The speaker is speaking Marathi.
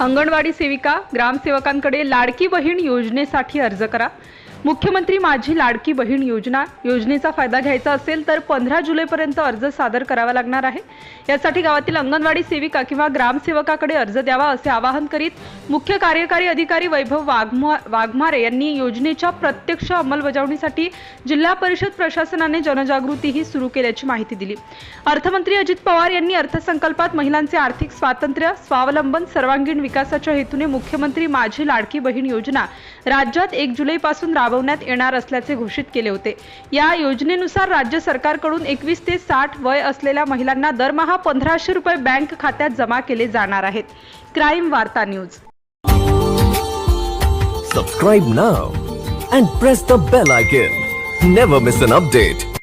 अंगणवाडी सेविका ग्रामसेवकांकडे लाडकी बहीण योजनेसाठी अर्ज करा. मुख्यमंत्री माझी लाडकी बहीण योजना योजनेचा फायदा घ्यायचा असेल तर पंधरा जुलैपर्यंत अर्ज सादर करावा लागणार आहे. यासाठी गावातील अंगणवाडी सेविका किंवा ग्रामसेवकाकडे अर्ज द्यावा असे आवाहन करीत मुख्य कार्यकारी अधिकारी वैभव वाघमा वाघमारे यांनी योजनेच्या प्रत्यक्ष अंमलबजावणीसाठी जिल्हा परिषद प्रशासनाने जनजागृतीही सुरू केल्याची माहिती दिली. अर्थमंत्री अजित पवार यांनी अर्थसंकल्पात महिलांचे आर्थिक स्वातंत्र्य स्वावलंबन सर्वांगीण विकासाच्या हेतूने मुख्यमंत्री माझी लाडकी बहीण योजना राज्यात एक जुलैपासून राबवण्यात येणार असल्याचे घोषित केले होते. या योजनेनुसार राज्य सरकारकडून एकवीस ते साठ वय असलेल्या महिलांना दरमहा पंधराशे रुपये बँक खात्यात जमा केले जाणार आहेत. क्राईम वार्ता news. Subscribe now and press the bell icon never miss an update